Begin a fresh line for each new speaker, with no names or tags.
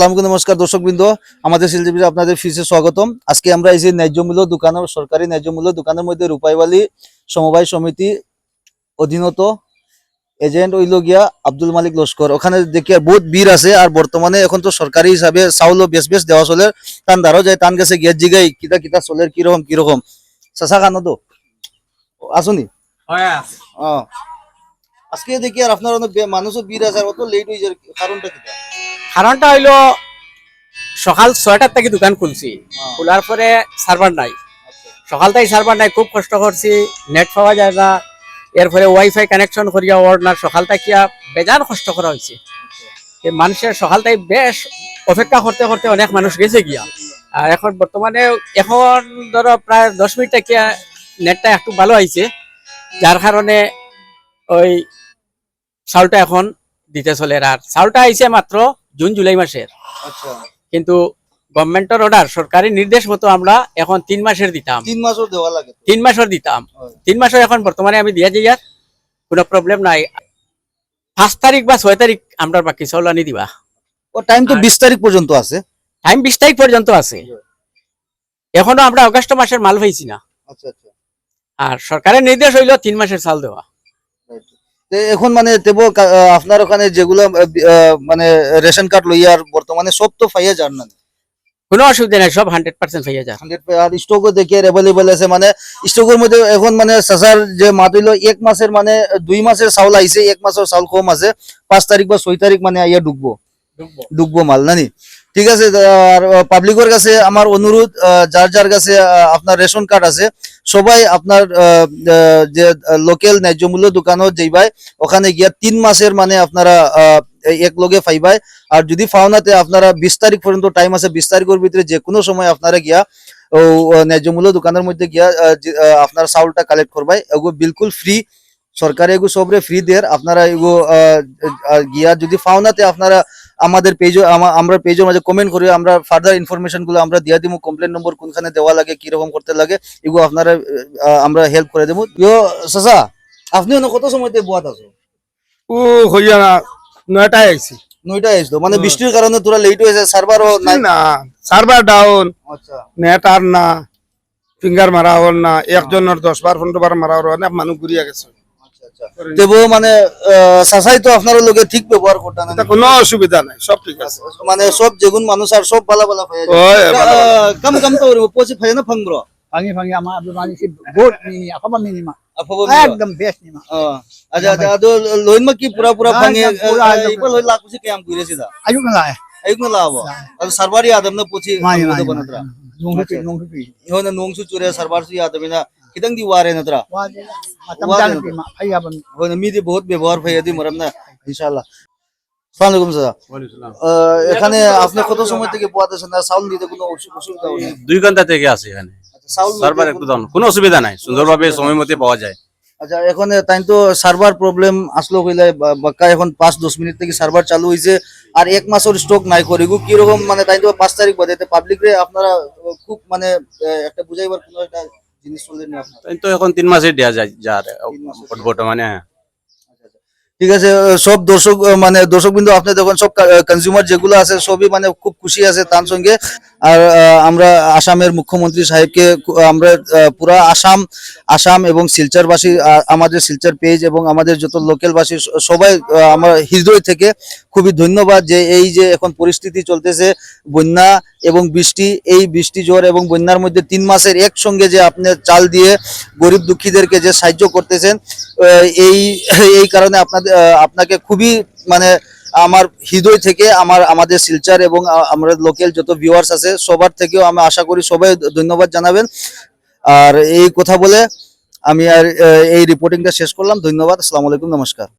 আসসালামু আলাইকুম নমস্কার দর্শকবৃন্দ। আমাদের শিলচরে আপনাদের ফিসে স্বাগতম। আজকে আমরা এই যে ন্যায্য মূল্য দোকানের সরকারি ন্যায্য মূল্য দোকানের মধ্যে রূপাইবালি সমবায় সমিতি অধীনত এজেন্ট হইল গিয়া আব্দুল মালিক লস্কর। ওখানে দেখি আর বহুত বীর আছে আর বর্তমানে এখন তো সরকারি হিসাবে চাউলও বেশ বেশ দেওয়া চলে তান ধারও যায় তান গেছে গিয়ার জিগাই কিতা কিতা চলে কীরকম কীরকম। চাচা কানো তো? আসুনি? আজকে দেখি আর আপনার মানুষও বীর আছে আর অত লেট হয়ে যায় কারণটা কিতা?
কারণটা হইল সকাল ছয়টার থেকে দোকান খুলছি।
হ্যাঁ।
খোলার পরে সার্ভার নাই। সকাল থেকে সার্ভার নাই খুব কষ্ট করছি নেট পাওয়া যায় না। এরপরে ওয়াইফাই কানেকশন করিয়া ওর না সকাল থেকে বেজান কষ্ট করা হয়েছে। মানুষের সকাল থেকে বেশ অপেক্ষা করতে করতে অনেক মানুষ গেছে গিয়া। আর এখন বর্তমানে এখন ধরো প্রায় দশ মিনিট থেকে নেটটা একটু ভালো হয়েছে যার কারণে ওই চাউলটা এখন দিতে চলে আর চাউলটা আইছে মাত্র জুন জুলাই মাসের।
আচ্ছা।
কিন্তু গভর্নমেন্টের অর্ডার সরকারি নির্দেশ মতো আমরা এখন তিন মাসের দিতাম।
তিন মাসও দেওয়া লাগে
তিন মাসের দিতাম। তিন মাসের এখন বর্তমানে আমি দিয়ে যাই আর কোনো প্রবলেম নাই। পাঁচ তারিখ বা ছয় তারিখ আমরা বাকি চাউল আনি দিবা।
ও টাইম তো বিশ তারিখ পর্যন্ত আছে।
টাইম বিশ তারিখ পর্যন্ত আছে। এখনও আমরা অগস্ট মাসের মাল পাইছি না।
আচ্ছা আচ্ছা।
আর সরকারের নির্দেশ হইল তিন মাসের চাল দেওয়া।
এখন মানে তেবো আপনার ওখানে যেগুলো মানে রেশন কার্ড লইয়ার বর্তমানে সব তো পাইয়া যান না
কোনো অসুবিধা নাই সব হান্ড্রেড পার্সেন্ট পাইয়া যায়
হান্ড্রেড আর স্টকও দেখি অ্যাভেলেবল আছে মানে স্টকের মধ্যে এখন মানে সাসার যে মাত হইল এক মাসের মানে দুই মাসের চাউল আইছে এক মাসের চাউল কম আছে পাঁচ তারিখ বা ছয় তারিখ মানে আইয়া ঢুকবো ঢুকবো মাল নানি? ঠিক আছে আর পাবলিকের কাছে আমার অনুরোধ যার যার কাছে আপনার রেশন কার্ড আছে সবাই আপনার যে লোকাল ন্যায্য মূল্য দোকানও যাইবাই ওখানে গিয়া তিন মাসের মানে আপনারা এক লগে পাইবাই। আর যদি ফাওনাতে আপনারা বিশ তারিখ পর্যন্ত টাইম আছে বিশ তারিখের ভিতরে যে কোনো সময় আপনারা গিয়া ন্যায্য মূল্য দোকানের মধ্যে গিয়া আপনার চাউলটা কালেক্ট করবাই। এগুলো বিলকুল ফ্রি সরকারে এগু সবরে ফ্রি দের আপনারা এগু আহ, আহ, গিয়া যদি ফাওনাতে আপনারা আমাদের পেজ আমরা পেজের মাঝে কমেন্ট করি আমরা ফার্দার ইনফরমেশনগুলো আমরা দিয়া দিব কমপ্লেন নম্বর কোনখানে দেওয়া লাগে কি রকম করতে লাগে এগুলো আপনারা আমরা হেল্প করে দেবো। ইয়ো চাচা আপনি কত সময়তে বোয়াত আছো?
ও হইয়া না নয়টায় আইছি।
নয়টায় আসতো মানে। বৃষ্টির কারণে তোরা লেট হয়েছে সার্ভারও নাই।
না সার্ভার ডাউন
আচ্ছা।
নেট আর না ফিঙ্গার মারা হল না একজনের দশ বার পনেরো বার মারা হল অনেক মানুষ ঘুরিয়া গেছে।
দেবো মানে চাচাই তো আপনার লোকে ঠিক ব্যবহার করতেন।
এটা কোনো অসুবিধা নাই সব ঠিক আছে।
মানে সব যেগুন মানুষ আর সব ভালো ভালো। আহ, কাম কাম তো পচি ফাই না ফাংব্র
Pangi pangi ama Abdul Malik si good ni apa ba minima.
আপো
Ekdam best ni
আচ্ছা আচ্ছা আদো লোইন মা কি পুরা পুরা লই লাখ কুছি কাম
Nung
Okay.
tu nung tu.
দি মরাম না ইনশাআল্লাহ আসসালামু আলাইকুম স্যার আহ, এখানে আপনি কত সময় থেকে পোয়াতে আছেন আর চাউল দিতে কোনো অসু- অসুবিধা হয় না
দুই ঘণ্টা থেকে আছে এখানে
আচ্ছা, চাউল
সার্ভার
লইতে
একটু ডাউন কোনো অসুবিধা নাই সুন্দরভাবে সময় মতে পাওয়া যায়
আচ্ছা এখন তাই তো সার্ভার প্রবলেম আসলো কইলে বাক্কা এখন পাঁচ দশ মিনিট থেকে সার্ভার চালু হয়েছে আর এক মাসের স্টক নাই করে গু কীরকম মানে তাই তো পাঁচ তারিখ বাদে পাবলিক রে আপনারা খুব মানে একটা বুঝাইবার কোনো একটা জিনিস চললেন না আপনারা
তাই তো এখন তিন মাসে দেওয়া যায় যার
তিন মাসে
বট- বর্তমানে
ঠিক আছে আহ, সব দর্শক আহ, মানে দর্শক বিন্দু আপনি দেখুন সব কনজিউমার যেগুলো আছে সবই মানে খুব খুশি আছে তার সঙ্গে আর আমরা আসামের মুখ্যমন্ত্রী সাহেবকে আমরা পুরা আসাম আসাম এবং শিলচরবাসী আমাদের শিলচর পেজ এবং আমাদের যত লোকালবাসী সবাই আমার হৃদয় থেকে খুবই ধন্যবাদ যে এই যে এখন পরিস্থিতি চলতেছে, বন্যা এবং বৃষ্টি, এই বৃষ্টি জ্বর এবং বন্যার মধ্যে তিন মাসের একসঙ্গে যে আপনি চাল দিয়ে গরিব দুঃখীদেরকে যে সাহায্য করতেছেন এই এই কারণে আপনাদের আপনাকে খুবই মানে আমার হৃদয় থেকে, আমার, আমাদের শিলচার এবং আমাদের লোকাল যত ভিউয়ার্স আছে, সবার থেকেও আমি আশা করি সবাই ধন্যবাদ জানাবেন। আর এই কথা বলে আমি আর এই রিপোর্টিংটা শেষ করলাম। ধন্যবাদ। আসসালামু আলাইকুম। নমস্কার।